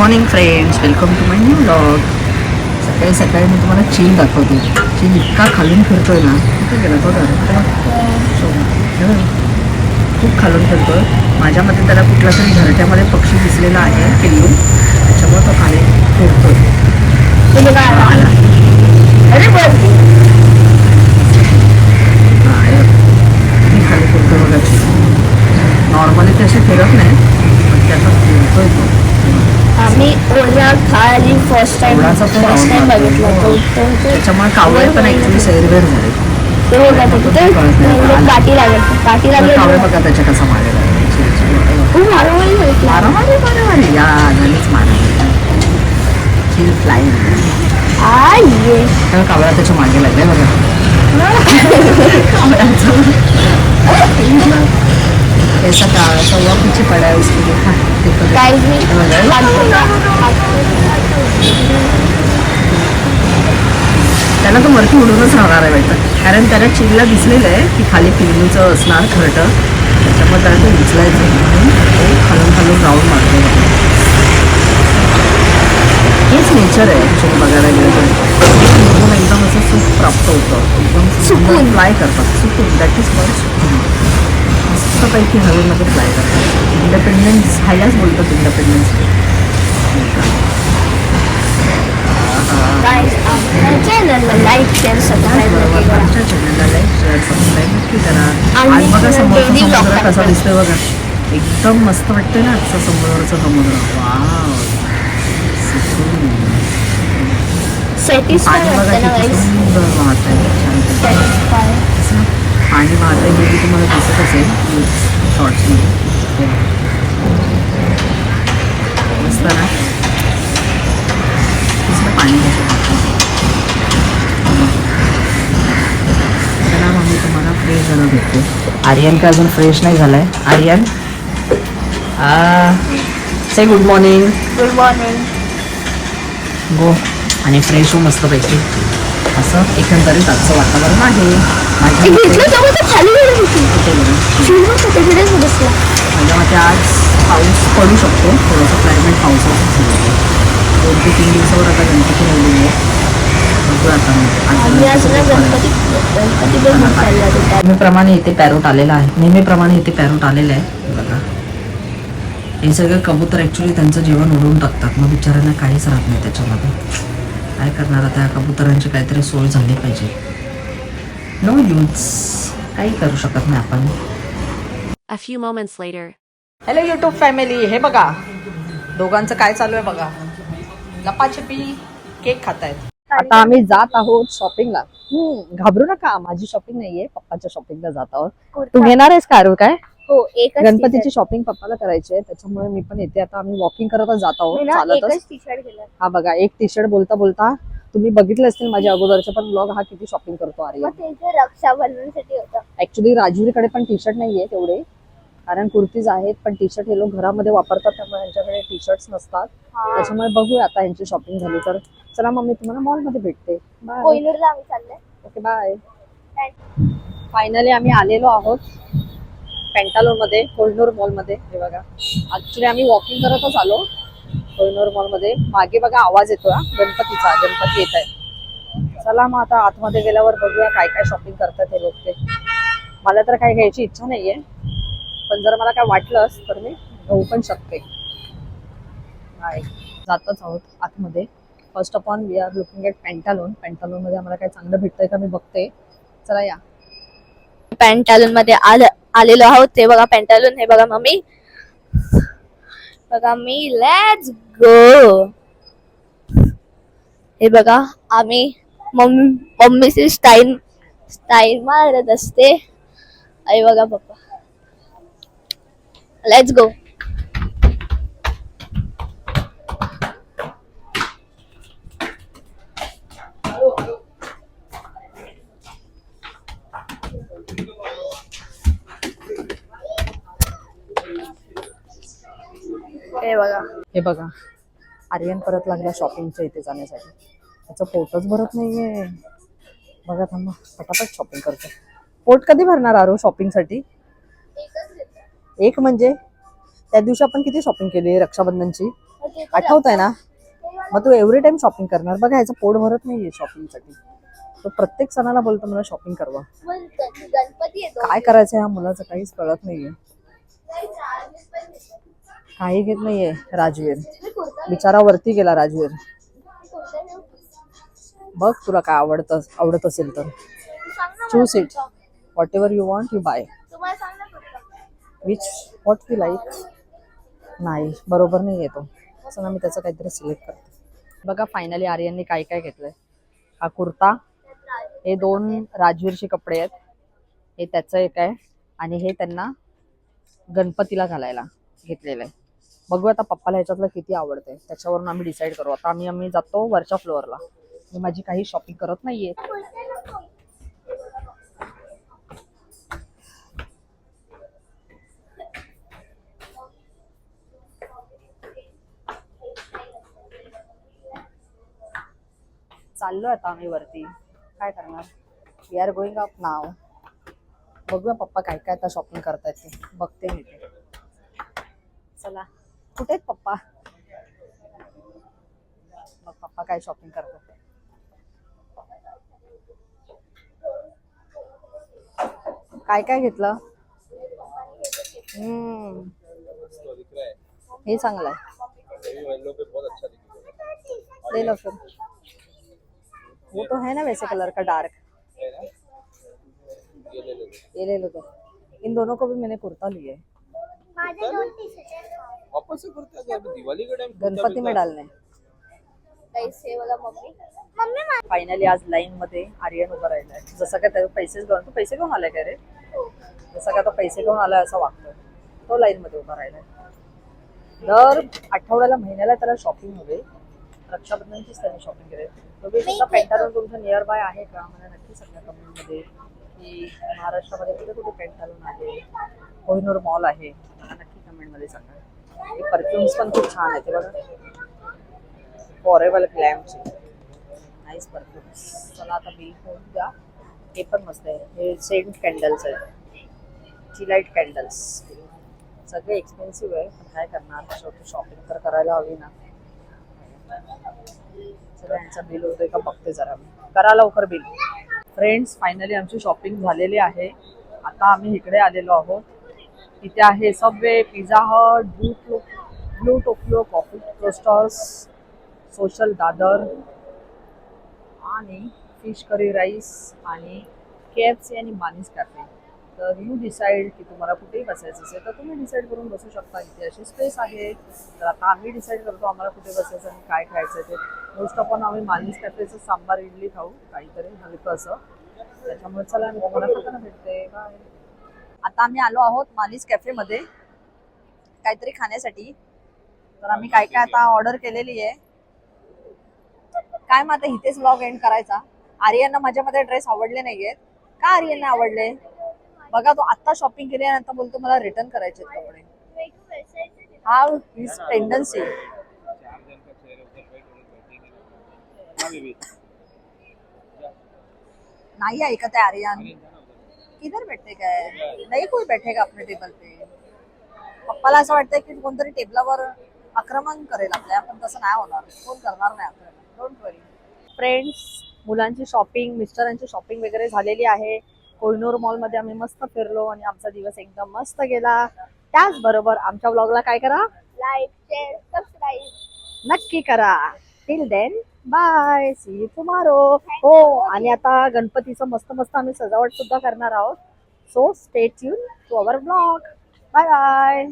Morning friends welcome to my new blog सकाळी सकाळी मी तुम्हाला चीन दाखवते. चीन इतका खालून फिरतोय ना. कुठे गेला बघा. खूप खालून फिरतोय. माझ्या मते त्याला कुठला तरी घरट्यामध्ये पक्षी दिसलेला आहे पिल्लू त्याच्यामुळे तो खाली फिरतोय आला. अरे बर हा, हे बघ. किती खाली फिरतोय बघा चिल नॉर्मली ते असे फिरत नाही पण त्याचा फिरतोय तो आम्ही ओल्या खाली थोडासा पण त्याच्यामुळे कावळे पण ॲक्च्युली सैरवेर झाले ते बघा ते तिथे एवढं काठी लागत काठी? लागली. कावळे बघा त्याच्या कसा खूप मारामारी मारामारी मारामारी. या झालीच मारामारी. कावळा त्याच्यामागे लागलाय बघा. कैसा का? सव्वा पीछे पडा है उसके हाँ, देखो, हे. त्याला तो वरती उडूनच राहणार आहे वाटतं कारण त्याला चिल्ला दिसलेलं आहे की खाली पिल्लूचं असणार खरटं त्याच्यामुळे त्याला ते उचलायचं म्हणून तो खालून खालून राऊंड मारतो बघा. हेच नेचर आहे ॲक्च्युली बघायला गेलं तर एकदम असं सुख प्राप्त होतं. एकदम सुकून. फ्लाय करतात. सुकून. दॅट इज कॉल्ड सुकून. मस्तपैकी हवेमध्ये फ्लाय करतात. इंडिपेंडन्स ह्यालाच बोलतात इंडिपेंडन्स चॅनलला लाईक शेअर सबस्क्राईब बरोबर. नक्की करा. आमच्या चॅनलला लाईक शेअर सबस्क्राईब नक्की करा. आज बघा कसा. दिसतोय बघा. एकदम मस्त वाटतंय ना आजचा समोरचा समुद्र. वाव सॅटिस्फाय वाटतं ना गाईस सुंदर वाहत आहे पाणी वाहत आहे हे तुम्हाला दिसत असेल शॉर्ट्समध्ये मस्त ना? दिसलं पाणी. चला मग मी तुम्हाला फ्रेश झालं भेटते. आर्यन काय अजून फ्रेश नाही झालाय? Aryan? Say good morning good morning go आणि फ्रेश हो मस्तपैकी असं एकंदरीत आजचं वातावरण आहे. माझ्या मते- माझ्या आज पाऊस पडू शकतो. थोडंसं क्लायमेट पावसाचं झालं दोन ते तीन दिवसावर आता गणपती राहिलेली आहे. नेहमीप्रमाणे इथे पॅरोट आलेला आहे. नेहमीप्रमाणे इथे पॅरोट आलेलं आहे. बघा. हे सगळे कबूतर ॲक्च्युली त्यांचं जेवण उडवून टाकतात. मग बिचाऱ्यांना काहीच राहत नाही त्याच्यामध्ये. काय करणार आता? या कबुतरांची काहीतरी सोय झाली पाहिजे. नो यूज काही करू शकत नाही आपण. A few moments later. Hello YouTube family हे बघा. दोघांचं काय चालू आहे बघा. लपाछपी केक खात आहेत आता आम्ही जात आहोत शॉपिंगला घाबरू नका. माझी शॉपिंग नाहीये. पप्पाच्या शॉपिंगला जात आहोत. तू घेणार आहेस का काय? हो एकच गणपतीची शॉपिंग पप्पाला करायची आहे त्याच्यामुळे मी पण येते. आता आम्ही वॉकिंग करतच जात आहोत चालतच टी शर्ट गेला हा बघा एक टी शर्ट बोलता बोलता तुम्ही बघितले असतील माझ्या अगोदरचे पण ब्लॉग हा किती शॉपिंग करतो आर्य रक्षाबंधनसाठी होतं. ऍक्च्युली राजवीरकडे पण टी शर्ट नाहीये तेवढे. कारण कुर्तीज आहेत पण टी शर्ट हे लोक घरामध्ये वापरतात त्यामुळे यांच्याकडे टी शर्ट्स नसतात त्याच्यामुळे बघूया आता यांची शॉपिंग झाली तर. चला मग मी तुम्हाला मॉलमध्ये भेटते. कोहिनूरला आम्ही चाललोय. ओके बाय फायनली आम्ही आलेलो आहोत. पेंटालोरमध्ये कोहिनूर मॉलमध्ये हे बघा. ऍक्च्युली आम्ही वॉकिंग करतच आलो कोहिनूर मॉलमध्ये मागे बघा आवाज येतो गणपतीचा गणपती येत आहे. चला मग आता आतमध्ये गेल्यावर बघूया काय काय शॉपिंग करतात हे लोक ते. मला तर काय घ्यायची इच्छा नाहीये. पण जर मला काय वाटलंच तर मी घेऊ पण शकते. हाय जातच आहोत आतमध्ये. First of on we are looking at Pantaloon पॅन्टालोनमध्ये आम्हाला काय चांगलं भेटतंय का मी बघते. चला या. पॅन्टॅलनमध्ये आल. आलेलो आहोत. ते बघा पॅन्टालून हे बघा मम्मी. बघा मी लेट्स गो हे बघा आम्ही मम्मी मम्मीची स्टाईल स्टाईल मारत असते. आई बघा पप्पा. लेट्स गो हे बघा. हे बघा. आर्यन परत लागला शॉपिंगच्या इथे जाण्यासाठी. त्याचं पोटच भरत नाहीये. बघा थांबा पटापट शॉपिंग करतो. पोट कधी भरणार आरो शॉपिंगसाठी एक म्हणजे त्या दिवशी आपण किती शॉपिंग केली रक्षाबंधनची? आठवत आहे ना? मग तू एव्हरी टाइम शॉपिंग करणार. बघा ह्याचं पोट भरत नाहीये शॉपिंगसाठी तो प्रत्येक सणाला बोलतो मला शॉपिंग करवा. गणपती येतो. काय करायचं ह्या मुलाचं काहीच कळत नाहीये. काही घेत नाहीये राजवीर. बिचारा वरती गेला राजवीर. बघ तुला काय आवडत आवडत असेल तर. Choose it whatever you want you buy which what you like नाही बरोबर नाही येतो असं ना मी त्याचं काहीतरी सिलेक्ट करते. बघा फायनली आर्यनने काय काय घेतलंय. हा कुर्ता हे दोन राजवीरचे कपडे आहेत. हे त्याचं एक आहे. आणि हे त्यांना गणपतीला घालायला. घेतलेलं आहे. बघू आता पप्पाला ह्याच्यातलं किती आवडतंय. त्याच्यावरून आम्ही डिसाईड करू. आता आम्ही आम्ही जातो वरच्या फ्लोअरला मी माझी काही शॉपिंग करत नाहीये. चाललो आता आम्ही वरती. काय करणार? वी आर गोइंग अप नाव बघूया पप्पा काय काय आता शॉपिंग करतायत ते. बघते मी ते. चला. कुठे आहेत पप्पा? मग पप्पा काय शॉपिंग करतात? काय काय घेतलं? हम्म. हे चांगलं आहे ले लो फिर वो तो है ना वैसे कलर का डार्क ये ले लो तो इन दोनों को भी मैंने कुर्ता लिया है वापस करते हैं अभी दिवाली के टाइम गणपती में डालने पैसे बघा मम्मी. मम्मी फायनली आज लाईन मध्ये आर्यन उभा राहिलाय जसं काय त्याचे पैसेच घेऊन तू पैसे घेऊन आलाय का रे? जसं काय तो पैसे घेऊन आलाय असं वागतोय. तो लाईन मध्ये उभा राहिलाय दर आठवड्याला महिन्याला त्याला शॉपिंग हवे. रक्षाबंधनचीच त्याने शॉपिंग केली तुम्ही सुद्धा पेंटालून तुमच्या नियर बाय आहे का? मला नक्की सांगा कमेंटमध्ये की महाराष्ट्रामध्ये कुठे कुठे पेंटालून आहे कोहिनूर मॉल आहे. नक्की कमेंटमध्ये सांगा. हे परफ्युम्स पण खूप छान आहे ते बघा. फॉरेबल ग्लॅमचे नाईस परफ्युम्स चला आता बिल होऊन द्या हे पण मस्त आहे. हे सेंट कॅन्डल्स आहेत. चिलाईट कॅन्डल्स सगळे एक्सपेन्सिव्ह आहे पण काय करणार? शेवटी शॉपिंग तर करायला हवी ना. चला बिल होतोय का? बघते जरा मी. करा लवकर बिल फ्रेंड्स फायनली आमची शॉपिंग झालेली आहे. आता आम्ही इकडे आलेलो आहोत. इथे आहे सबवे पिझ्झा हट ब्लू टो Blue Tokyo Coffee Roasters Social Dadar आणि फिश करी राईस आणि के एफ सी आणि मानिस कॅफे तर यू डिसाईड की तुम्हाला कुठेही बसायचं असेल तर तुम्ही डिसाईड करून बसू शकता. इथे अशी स्पेस आहे. तर आता आम्ही डिसाईड करतो आम्हाला कुठे बसायचं आणि काय खायचं ते. मोस्ट ऑफ ऑन आम्ही मानिस कॅफेचं सांबार इडली खाऊ काहीतरी हलकं असं. त्याच्यामुळे चला तुम्हाला भेटते. बाय आता आम्ही आलो आहोत मानिस कॅफेमध्ये काहीतरी खाण्यासाठी. तर आम्ही काय काय आता ऑर्डर केलेली आहे. काय मग आता इथेच ब्लॉग एंड करायचा? आर्यांना माझ्यामध्ये ड्रेस आवडले नाहीयेत. का आर्यांना आवडले? बघा तो आता शॉपिंग केली आणि आता बोलतो मला रिटर्न करायचे आहेत कपडे. हा हिज टेंडन्सी नाही ऐकत आहे आर्यन? किधर बैठे काय नाही कोण बैठेगा आपल्या टेबल पे. पप्पाला असं वाटतंय की कोणतरी टेबलावर आक्रमण करेल आपल्या. पण तसं नाही होणार. कोण करणार नाही आपल्याला. डोंट वरी फ्रेंड्स मुलांची शॉपिंग मिस्टरांची शॉपिंग वगैरे झालेली आहे. कोहिनूर मॉलमध्ये आम्ही मस्त फिरलो आणि आमचा दिवस एकदम मस्त गेला. त्याचबरोबर आमच्या ब्लॉगला काय करा? लाईक शेअर सबस्क्राईब नक्की करा. Till then bye see you tomorrow हो आणि आता गणपतीचं मस्त मस्त आम्ही सजावट सुद्धा करणार आहोत. So stay tuned to our blog bye bye